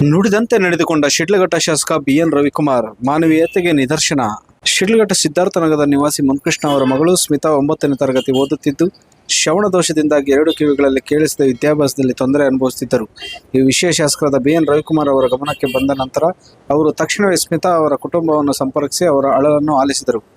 ನುಡಿದಂತೆ ನಡೆದುಕೊಂಡ ಶಿಡ್ಲಘಟ್ಟ ಶಾಸಕ ಬಿಎನ್ ರವಿಕುಮಾರ್ ಮಾನವೀಯತೆಗೆ ನಿದರ್ಶನ. ಶಿಡ್ಲಘಟ್ಟ ಸಿದ್ಧಾರ್ಥನಗರದ ನಿವಾಸಿ ಮುನ್ಕೃಷ್ಣ ಅವರ ಮಗಳು ಸ್ಮಿತಾ ಒಂಬತ್ತನೇ ತರಗತಿ ಓದುತ್ತಿದ್ದು, ಶ್ರವಣ ದೋಷದಿಂದಾಗಿ ಎರಡು ಕಿವಿಗಳಲ್ಲಿ ಕೇಳಿಸಿದ ವಿದ್ಯಾಭ್ಯಾಸದಲ್ಲಿ ತೊಂದರೆ ಅನುಭವಿಸುತ್ತಿದ್ದರು. ಈ ವಿಷಯ ಶಾಸಕರಾದ ಬಿಎನ್ ರವಿಕುಮಾರ್ ಅವರ ಗಮನಕ್ಕೆ ಬಂದ ನಂತರ, ಅವರು ತಕ್ಷಣವೇ ಸ್ಮಿತಾ ಅವರ ಕುಟುಂಬವನ್ನು ಸಂಪರ್ಕಿಸಿ ಅವರ ಅಳಲನ್ನು ಆಲಿಸಿದರು.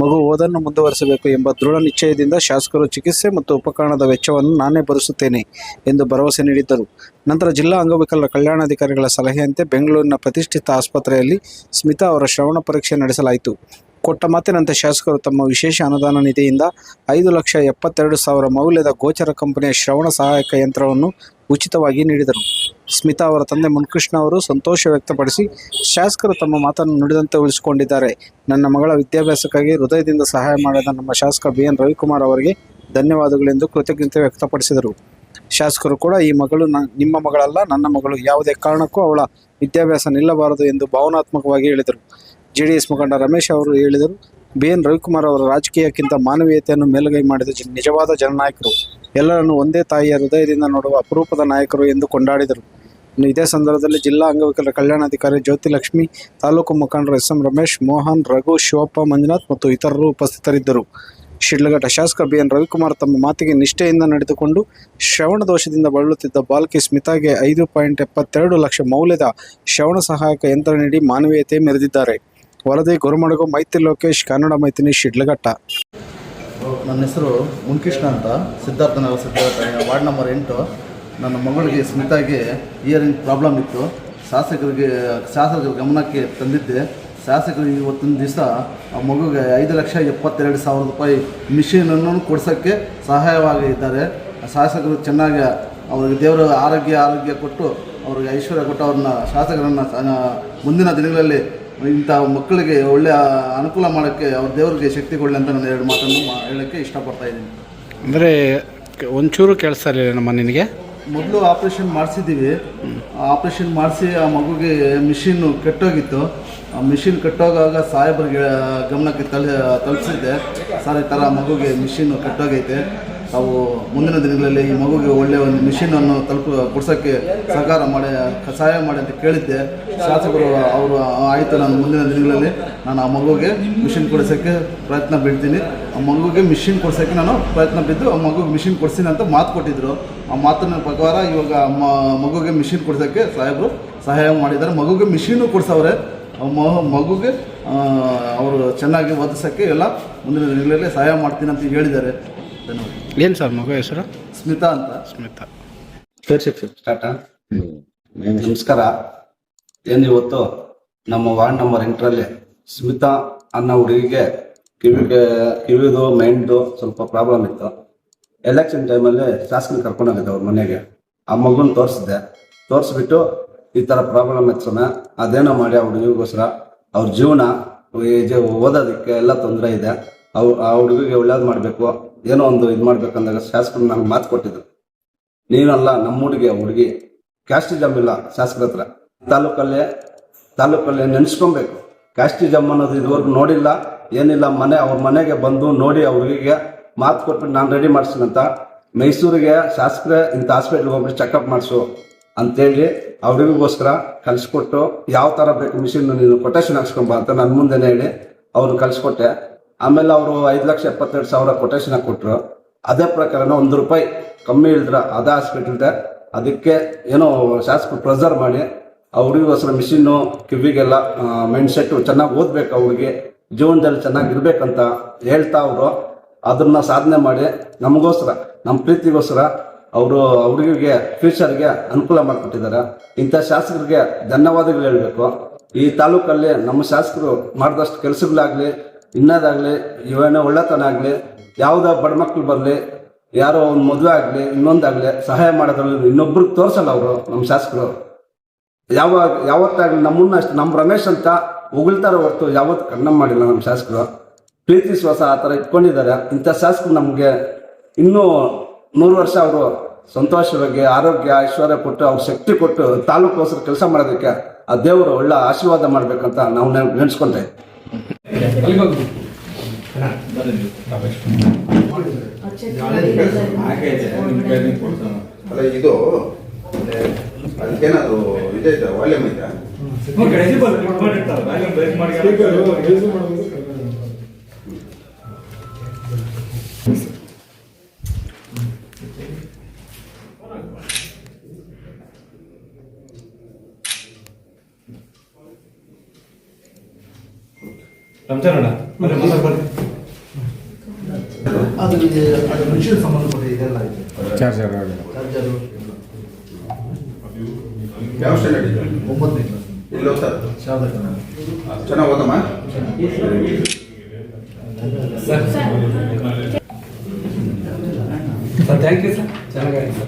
ಮಗು ಓದನ್ನು ಮುಂದುವರಿಸಬೇಕು ಎಂಬ ದೃಢ ನಿಶ್ಚಯದಿಂದ ಶಾಸಕರು ಚಿಕಿತ್ಸೆ ಮತ್ತು ಉಪಕರಣದ ವೆಚ್ಚವನ್ನು ನಾನೇ ಭರಿಸುತ್ತೇನೆ ಎಂದು ಭರವಸೆ ನೀಡಿದ್ದರು. ನಂತರ ಜಿಲ್ಲಾ ಅಂಗವಿಕಲರ ಕಲ್ಯಾಣಾಧಿಕಾರಿಗಳ ಸಲಹೆಯಂತೆ ಬೆಂಗಳೂರಿನ ಪ್ರತಿಷ್ಠಿತ ಆಸ್ಪತ್ರೆಯಲ್ಲಿ ಸ್ಮಿತಾ ಅವರ ಶ್ರವಣ ಪರೀಕ್ಷೆ ನಡೆಸಲಾಯಿತು. ಕೊಟ್ಟ ಮಾತಿನಂತೆ ಶಾಸಕರು ತಮ್ಮ ವಿಶೇಷ ಅನುದಾನ ನಿಧಿಯಿಂದ ಐದು ಲಕ್ಷ ಎಪ್ಪತ್ತೆರಡು ಸಾವಿರ ಮೌಲ್ಯದ ಗೋಚರ ಕಂಪನಿಯ ಶ್ರವಣ ಸಹಾಯಕ ಯಂತ್ರವನ್ನು ಉಚಿತವಾಗಿ ನೀಡಿದರು. ಸ್ಮಿತಾ ಅವರ ತಂದೆ ಮುನ್ಕೃಷ್ಣ ಅವರು ಸಂತೋಷ ವ್ಯಕ್ತಪಡಿಸಿ, ಶಾಸಕರು ತಮ್ಮ ಮಾತನ್ನು ನುಡಿದಂತೆ ಉಳಿಸಿಕೊಂಡಿದ್ದಾರೆ. ನನ್ನ ಮಗಳ ವಿದ್ಯಾಭ್ಯಾಸಕ್ಕಾಗಿ ಹೃದಯದಿಂದ ಸಹಾಯ ಮಾಡಿದ ನಮ್ಮ ಶಾಸಕ ಬಿ ಎನ್ ರವಿಕುಮಾರ್ ಅವರಿಗೆ ಧನ್ಯವಾದಗಳೆಂದು ಕೃತಜ್ಞತೆ ವ್ಯಕ್ತಪಡಿಸಿದರು. ಶಾಸಕರು ಕೂಡ, ಈ ಮಗಳು ನಿಮ್ಮ ಮಗಳಲ್ಲ, ನನ್ನ ಮಗಳು ಯಾವುದೇ ಕಾರಣಕ್ಕೂ ಅವಳ ವಿದ್ಯಾಭ್ಯಾಸ ನಿಲ್ಲಬಾರದು ಎಂದು ಭಾವನಾತ್ಮಕವಾಗಿ ಹೇಳಿದರು. ಜೆಡಿಎಸ್ ಮುಖಂಡ ರಮೇಶ್ ಅವರು ಹೇಳಿದರು, ಬಿ ಎನ್ ರವಿಕುಮಾರ್ ಅವರ ರಾಜಕೀಯಕ್ಕಿಂತ ಮಾನವೀಯತೆಯನ್ನು ಮೇಲುಗೈ ಮಾಡಿದ ನಿಜವಾದ ಜನನಾಯಕರು. ಎಲ್ಲರನ್ನು ಒಂದೇ ತಾಯಿಯ ಹೃದಯದಿಂದ ನೋಡುವ ಅಪರೂಪದ ನಾಯಕರು ಎಂದು ಕೊಂಡಾಡಿದರು. ಇದೇ ಸಂದರ್ಭದಲ್ಲಿ ಜಿಲ್ಲಾ ಅಂಗವಿಕಲರ ಕಲ್ಯಾಣಾಧಿಕಾರಿ ಜ್ಯೋತಿ ಲಕ್ಷ್ಮಿ ತಾಲೂಕು ಮುಖಂಡರು ಎಸ್ ಎಂ ರಮೇಶ್, ಮೋಹನ್, ರಘು, ಶಿವಪ್ಪ, ಮಂಜುನಾಥ್ ಮತ್ತು ಇತರರು ಉಪಸ್ಥಿತರಿದ್ದರು. ಶಿಡ್ಲಘಟ್ಟ ಶಾಸಕ ಬಿ ಎನ್ ರವಿಕುಮಾರ್ ತಮ್ಮ ಮಾತಿಗೆ ನಿಷ್ಠೆಯಿಂದ ನಡೆದುಕೊಂಡು ಶ್ರವಣ ದೋಷದಿಂದ ಬಳಲುತ್ತಿದ್ದ ಬಾಲಕಿ ಸ್ಮಿತಾಗೆ ಐದು ಪಾಯಿಂಟ್ ಎಪ್ಪತ್ತೆರಡು ಲಕ್ಷ ಮೌಲ್ಯದ ಶ್ರವಣ ಸಹಾಯಕ ಯಂತ್ರ ನೀಡಿ ಮಾನವೀಯತೆ ಮೆರೆದಿದ್ದಾರೆ. ವರದಿ, ಗುರುಮಡಗು, ಮೈತ್ರಿ ಲೋಕೇಶ್, ಕನ್ನಡ ಮೈತ್ರಿ, ಶಿಡ್ಲಘಟ್ಟ. ನನ್ನ ಹೆಸರು ಮುನ್ಕೃಷ್ಣ ಅಂತ. ಸಿದ್ಧಾರ್ಥನಗರ ಸಿದ್ಧಾರ್ಥ ವಾರ್ಡ್ ನಂಬರ್ ಎಂಟು. ನನ್ನ ಮಗಳಿಗೆ ಸ್ಮಿತಾಗೆ ಇಯರಿಂಗ್ ಪ್ರಾಬ್ಲಮ್ ಇತ್ತು. ಶಾಸಕರಿಗೆ, ಶಾಸಕರ ಗಮನಕ್ಕೆ ತಂದಿದ್ದೆ. ಶಾಸಕರು ಇವತ್ತಿನ ದಿವಸ ಆ ಮಗುಗೆ ಐದು ಲಕ್ಷ ಎಪ್ಪತ್ತೆರಡು ಸಾವಿರ ರೂಪಾಯಿ ಮಿಷಿನನ್ನು ಕೊಡ್ಸೋಕ್ಕೆ ಸಹಾಯವಾಗಿದ್ದಾರೆ. ಶಾಸಕರು ಚೆನ್ನಾಗಿ ಅವ್ರಿಗೆ ದೇವರ ಆರೋಗ್ಯ ಆರೋಗ್ಯ ಕೊಟ್ಟು ಅವ್ರಿಗೆ ಐಶ್ವರ್ಯ ಕೊಟ್ಟು ಅವ್ರನ್ನ ಶಾಸಕರನ್ನು ಮುಂದಿನ ದಿನಗಳಲ್ಲಿ ಇಂಥ ಮಕ್ಕಳಿಗೆ ಒಳ್ಳೆಯ ಅನುಕೂಲ ಮಾಡೋಕ್ಕೆ ಅವ್ರ ದೇವರಿಗೆ ಶಕ್ತಿ ಕೊಡಲಿ ಅಂತ ನಾನು ಎರಡು ಮಾತನ್ನು ಮಾ- ಹೇಳೋಕ್ಕೆ ಇಷ್ಟಪಡ್ತಾ ಇದ್ದೀನಿ. ಅಂದರೆ ಒಂಚೂರು ಕೆಲಸ ಇರಲಿಲ್ಲ ನಮ್ಮ ನಿನಗೆ? ಮೊದಲು ಆಪ್ರೇಷನ್ ಮಾಡಿಸಿದ್ದೀವಿ. ಆಪ್ರೇಷನ್ ಮಾಡಿಸಿ ಆ ಮಗುಗೆ ಮಿಷಿನ್ನು ಕೆಟ್ಟೋಗಿತ್ತು. ಆ ಮಿಷಿನ್ ಕಟ್ಟೋಗಾಗ ಸಾಹೇಬ್ರಿಗೆ ಗಮನಕ್ಕೆ ತಲೆ ತಲುಪಿಸಿದ್ದೆ ಸರ್ ಈ ಥರ ಮಗುಗೆ ಮಿಷಿನ್ನು ಕೆಟ್ಟೋಗೈತೆ. ತಾವು ಮುಂದಿನ ದಿನಗಳಲ್ಲಿ ಈ ಮಗುಗೆ ಒಳ್ಳೆಯ ಒಂದು ಮಿಷಿನನ್ನು ತಲುಪು, ಕೊಡ್ಸೋಕ್ಕೆ ಸಹಕಾರ ಮಾಡಿ, ಸಹಾಯ ಮಾಡಿ ಅಂತ ಕೇಳಿದ್ದೆ. ಶಾಸಕರು ಅವರು ಆಯಿತು, ನಾನು ಮುಂದಿನ ದಿನಗಳಲ್ಲಿ ನಾನು ಆ ಮಗುಗೆ ಮಿಷಿನ್ ಕೊಡಿಸೋಕ್ಕೆ ಪ್ರಯತ್ನ ಬಿಡ್ತೀನಿ. ಆ ಮಗುಗೆ ಮಿಷಿನ್ ಕೊಡ್ಸೋಕ್ಕೆ ನಾನು ಪ್ರಯತ್ನ ಬಿದ್ದು ಆ ಮಗುಗೆ ಮಿಷಿನ್ ಕೊಡ್ತೀನಿ ಅಂತ ಮಾತು ಕೊಟ್ಟಿದ್ದರು ಆ ಮಾತಿನ ಪ್ರಕಾರ ಇವಾಗ ಮಗುಗೆ ಮಿಷಿನ್ ಕೊಡ್ಸೋಕ್ಕೆ ಸಾಹೇಬರು ಸಹಾಯ ಮಾಡಿದ್ದಾರೆ. ಮಗುಗೆ ಮಿಷಿನು ಕೊಡ್ಸವ್ರೆ. ಮಗುಗೆ ಅವರು ಚೆನ್ನಾಗಿ ಒದಿಸೋಕ್ಕೆ ಎಲ್ಲ ಮುಂದಿನ ದಿನಗಳಲ್ಲಿ ಸಹಾಯ ಮಾಡ್ತೀನಿ ಅಂತ ಹೇಳಿದ್ದಾರೆ. ಧನ್ಯವಾದ ಏನು ಸರ್ ಮಗು ಹೆಸರು? ಸ್ಮಿತಾ ಅಂತ. ಸ್ಮಿತಾ. ಸ್ಟಾರ್ಟ ನಮಸ್ಕಾರ. ಏನು ಇವತ್ತು? ನಮ್ಮ ವಾರ್ಡ್ ನಂಬರ್ ಎಂಟರಲ್ಲಿ ಸ್ಮಿತಾ ಅನ್ನೋ ಹುಡುಗಿಗೆ ಕಿವಿಗೆ ಕಿವಿದು ಮೈಂಡ್ದು ಸ್ವಲ್ಪ ಪ್ರಾಬ್ಲಮ್ ಇತ್ತು. ಎಲೆಕ್ಷನ್ ಟೈಮಲ್ಲಿ ಶಾಸಕನ ಕರ್ಕೊಂಡೋಗಿದ್ದೆ ಅವ್ರ ಮನೆಗೆ. ಆ ಮಗುನ ತೋರಿಸಿದ್ದೆ. ತೋರಿಸ್ಬಿಟ್ಟು ಈ ಥರ ಪ್ರಾಬ್ಲಮ್ ಇತ್ತು ಅದೇನೋ ಮಾಡಿ ಆ ಹುಡುಗಿಗೋಸ್ಕರ. ಅವ್ರ ಜೀವನ ಓದೋದಕ್ಕೆ ಎಲ್ಲ ತೊಂದರೆ ಇದೆ. ಅವ್ ಆ ಹುಡುಗಿಗೆ ಒಳ್ಳೇದು ಮಾಡಬೇಕು, ಏನೋ ಒಂದು ಇದು ಮಾಡ್ಬೇಕಂದಾಗ ಶಾಸಕರು ನನಗೆ ಮಾತು ಕೊಟ್ಟಿದ್ರು. ನೀನಲ್ಲ ನಮ್ಮ ಹುಡುಗಿ ಹುಡುಗಿ ಕ್ಯಾಸ್ಟಿಜಮ್ ಇಲ್ಲ ಶಾಸಕರ ಹತ್ರ. ತಾಲೂಕಲ್ಲೇ ತಾಲೂಕಲ್ಲೇ ನೆನೆಸ್ಕೊಬೇಕು. ಕ್ಯಾಸ್ಟಿಜಮ್ ಅನ್ನೋದು ಇದುವರೆಗೂ ನೋಡಿಲ್ಲ, ಏನಿಲ್ಲ, ಮನೆ ಅವ್ರ ಮನೆಗೆ ಬಂದು ನೋಡಿ ಹುಡುಗಿಗೆ ಮಾತು ಕೊಟ್ಬಿಟ್ಟು ನಾನು ರೆಡಿ ಮಾಡಿಸ್ತೀನಂತ ಮೈಸೂರಿಗೆ ಶಾಸಕರೇ ಇಂಥ ಹಾಸ್ಪಿಟ್ಲ್ಗೆ ಹೋಗ್ಬಿಟ್ಟು ಚೆಕಪ್ ಮಾಡಿಸು ಅಂತೇಳಿ ಆ ಹುಡುಗಿಗೋಸ್ಕರ ಕಲಿಸ್ಕೊಟ್ಟು, ಯಾವ ಥರ ಬೇಕು ಮಿಷಿನ್ ನೀನು ಕೊಟೇಶನ್ ಹಾಕ್ಸ್ಕೊಂಬ ಅಂತ ನನ್ನ ಮುಂದೆನೇ ಹೇಳಿ ಅವ್ರು ಕಲಿಸ್ಕೊಟ್ಟೆ. ಆಮೇಲೆ ಅವರು ಐದು ಲಕ್ಷ ಎಪ್ಪತ್ತೆರಡು ಸಾವಿರ ಕೊಟೇಶನ್ ಕೊಟ್ಟರು ಅದೇ ಪ್ರಕಾರ ಒಂದು ರೂಪಾಯಿ ಕಮ್ಮಿ ಇಳಿದ್ರ ಅದೇ ಹಾಸ್ಪಿಟಲ್ದೆ ಅದಕ್ಕೆ ಏನೋ ಶಾಸಕರು ಪ್ರೆಸರ್ ಮಾಡಿ, ಆ ಹುಡುಗಿಗೋಸ್ಕರ ಮಿಷಿನ್ನು ಕಿವಿಗೆಲ್ಲ ಮೈಂಡ್ ಸೆಟ್ಟು ಚೆನ್ನಾಗಿ ಓದ್ಬೇಕು ಅವ್ರಿಗೆ ಜೀವನದಲ್ಲಿ ಚೆನ್ನಾಗಿ ಇರಬೇಕಂತ ಹೇಳ್ತಾ ಅವರು. ಅದನ್ನ ಸಾಧನೆ ಮಾಡಿ ನಮಗೋಸ್ಕರ ನಮ್ಮ ಪ್ರೀತಿಗೋಸ್ಕರ ಅವರು ಅವ್ರಿಗೆ ಫ್ಯೂಚರ್ಗೆ ಅನುಕೂಲ ಮಾಡಿಕೊಟ್ಟಿದ್ದಾರೆ. ಇಂಥ ಶಾಸಕರಿಗೆ ಧನ್ಯವಾದಗಳು ಹೇಳಬೇಕು. ಈ ತಾಲೂಕಲ್ಲಿ ನಮ್ಮ ಶಾಸಕರು ಮಾಡಿದಷ್ಟು ಕೆಲಸಗಳಾಗಲಿ ಇನ್ನದಾಗಲಿ, ಇವನ ಒಳ್ಳೆತನ ಆಗಲಿ ಯಾವುದೋ ಬಡ ಮಕ್ಕಳು ಬರಲಿ, ಯಾರೋ ಒಂದು ಮದುವೆ ಆಗಲಿ, ಇನ್ನೊಂದಾಗಲಿ, ಸಹಾಯ ಮಾಡೋದ್ರಲ್ಲಿ ಇನ್ನೊಬ್ರಿಗೆ ತೋರಿಸಲ್ಲ ಅವರು, ನಮ್ಮ ಶಾಸಕರು. ಯಾವಾಗ, ಯಾವತ್ತಾಗಲಿ ನಮ್ಮನ್ನ ಅಷ್ಟು, ನಮ್ಮ ರಮೇಶ್ ಅಂತ ಹೊಗಳ್ತಾರೆ ಹೊರತು ಯಾವತ್ತು ಕಣ್ಣ ಮಾಡಿಲ್ಲ ನಮ್ಮ ಶಾಸಕರು. ಪ್ರೀತಿ ಶ್ವಾಸ ಆ ಥರ ಇಟ್ಕೊಂಡಿದ್ದಾರೆ. ಇಂಥ ಶಾಸಕರು ನಮಗೆ ಇನ್ನೂ ನೂರು ವರ್ಷ ಅವರು ಸಂತೋಷವಾಗಿ, ಆರೋಗ್ಯ, ಐಶ್ವರ್ಯ ಕೊಟ್ಟು, ಅವ್ರ ಶಕ್ತಿ ಕೊಟ್ಟು ತಾಲೂಕೋಸ್ಕರ ಕೆಲಸ ಮಾಡೋದಕ್ಕೆ ಆ ದೇವರು ಒಳ್ಳೆ ಆಶೀರ್ವಾದ ಮಾಡಬೇಕಂತ ನಾವು ನೆನ್- ನೆನ್ಸ್ಕೊಂತ ಇದ್ದೀವಿ. ಅಲ್ಲ ಇದು. ಅದಕ್ಕೇನದು ಇದೈತೆ ವಾಲ್ಯೂಮ್ ಐತಾ ಅದು ನಿಮಗೆ ಅದು ಮಿಷಿನ್ ಸಂಬಂಧಪಟ್ಟ ಇದೆಲ್ಲ ಇದೆ ಚಾರ್ಜರ್ ಚಾರ್ಜರು ಯಾವ ಸ್ಟ್ಯಾಂಡರ್ಡ್ ಇದೆ? ಒಂಬತ್ತನೇ ಕ್ಲಾಸ್ ಇಲ್ಲ ಸರ್ ಶಾರದಾ ಕನ್ನಡ ಚೆನ್ನಾಗಿ ಓದಮ್ಮ? ಸರ್ ಥ್ಯಾಂಕ್ ಯು ಸರ್ ಚೆನ್ನಾಗಾಯ್ತು ಸರ್